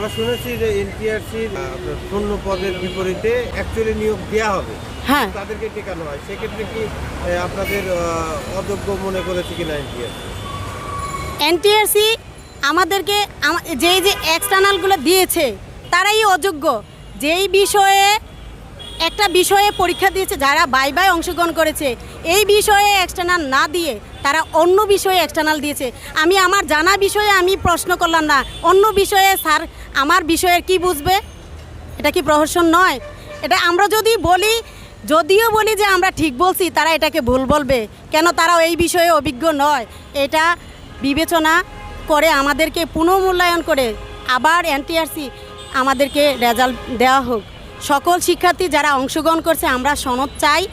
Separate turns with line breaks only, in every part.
আমরা শুনেছি যে এনটিআরসির শূন্য পদের বিপরীতে অ্যাকচুয়ালি নিয়োগ দেওয়া হবে।
হ্যাঁ।
তাদেরকে টেকানো হয়। সেক্ষেত্রে কি আপনাদের অযোগ্য মনে করেছে কিনা এনটিআরসি?
এনটিআরসি আমাদেরকে আমা- যেই যে এক্সটার্নালগুলো দিয়েছে তারাই অযোগ্য। যেই বিষয়ে একটা বিষয়ে পরীক্ষা দিয়েছে যারা বাই বাই অংশগ্রহণ করেছে। এই বিষয়ে এক্সটার্নাল না দিয়ে তারা অন্য বিষয়ে এক্সটার্নাল দিয়েছে। আমি আমার জানা বিষয়ে আমি প্রশ্ন করলাম না। অন্য বিষয়ে স্যার আমার বিষয়ের কি বুঝবে? এটা কি প্রহসন নয়? এটা আমরা যদি বলি, যদিও বলি যে আমরা ঠিক বলছি, তারা এটাকে ভুল বলবে। কেন তারা এই বিষয়ে অভিজ্ঞ নয়? এটা বিবেচনা করে আমাদেরকে পুনর্মূল্যায়ন করে আবার এনটিআরসি আমাদেরকে রেজাল্ট দেওয়া হোক। সকল শিক্ষার্থী যারা অংশগ্রহণ করছে, আমরা সনদ চাই।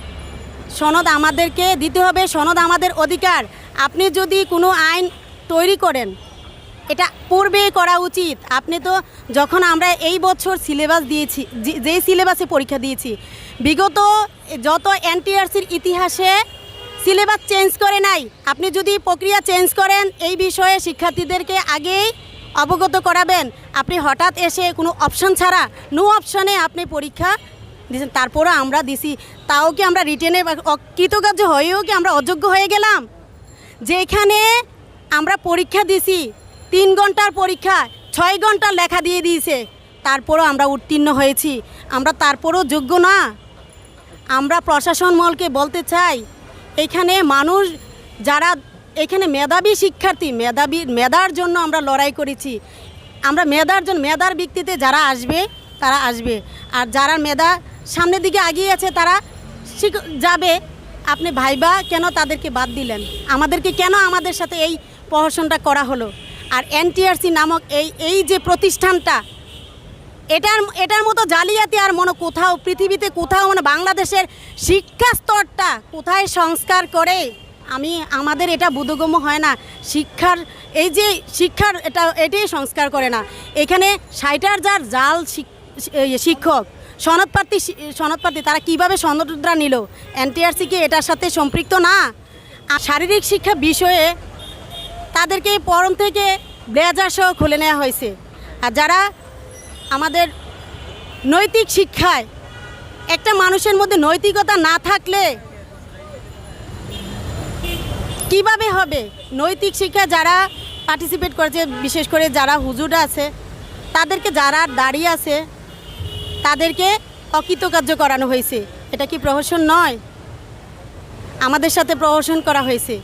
সনদ আমাদেরকে দিতে হবে, সনদ আমাদের অধিকার। আপনি যদি কোনো আইন তৈরি করেন, এটা পূর্বে করা উচিত। আপনি তো যখন আমরা এই বছর সিলেবাস দিয়েছি, যে- যেই সিলেবাসে পরীক্ষা দিয়েছি, বিগত যত এনটিআরসির ইতিহাসে সিলেবাস চেঞ্জ করে নাই, আপনি যদি প্রক্রিয়া চেঞ্জ করেন, এই বিষয়ে শিক্ষার্থীদেরকে আগেই অবগত করাবেন। আপনি হঠাৎ এসে কোনো অপশন ছাড়া নো অপশনে আপনি পরীক্ষা দিয়েছেন, তারপরও আমরা দিছি। তাও কি আমরা রিটেনে কৃতকার্য হয়েও কি আমরা অযোগ্য হয়ে গেলাম? যেখানে আমরা পরীক্ষা দিছি, তিন ঘণ্টার পরীক্ষা, ছয় ঘণ্টার লেখা দিয়ে দিয়েছে, তারপরও আমরা উত্তীর্ণ হয়েছি। আমরা তারপরও যোগ্য না। আমরা প্রশাসন মহলকে বলতে চাই, এখানে মানুষ যারা এখানে মেধাবী শিক্ষার্থী, মেধাবী, মেধার জন্য আমরা লড়াই করেছি। আমরা মেধার জন্য, মেধার ভিত্তিতে যারা আসবে, তারা আসবে। আর যারা মেধা সামনের দিকে এগিয়ে আছে, তারা যাবে। আপনি ভাইবা কেন তাদেরকে বাদ দিলেন? আমাদেরকে কেন আমাদের সাথে এই প্রহসনটা করা হলো? আর এনটিআরসি নামক এই এই যে প্রতিষ্ঠানটা, এটার এটার মতো জালিয়াতি আর মনে কোথাও, পৃথিবীতে কোথাও মানে বাংলাদেশের শিক্ষা স্তরটা কোথায় সংস্কার করে? আমি, আমাদের এটা বোধগম্য হয় না। শিক্ষার, এই যে শিক্ষার এটা, এটাই সংস্কার করে না। এখানে ষাটার যার জাল শিক্ষক, সনদপ্রার্থী সনদপ্রার্থী, তারা কীভাবে সনদটা নিল? এনটিআরসি কি এটার সাথে সম্পৃক্ত না? আর শারীরিক শিক্ষা বিষয়ে তাদেরকে পরম থেকে ব্লেজার সহ খুলে নেওয়া হয়েছে। আর যারা আমাদের নৈতিক শিক্ষায়, একটা মানুষের মধ্যে নৈতিকতা না থাকলে কীভাবে হবে? নৈতিক শিক্ষা যারা পার্টিসিপেট করেছে, বিশেষ করে যারা হুজুর আছে, তাদেরকে যারা দাঁড়িয়ে আছে, তাদেরকে অকৃতকার্য করানো হয়েছে। এটা কি প্রহসন নয়? আমাদের সাথে প্রহসন করা হয়েছে।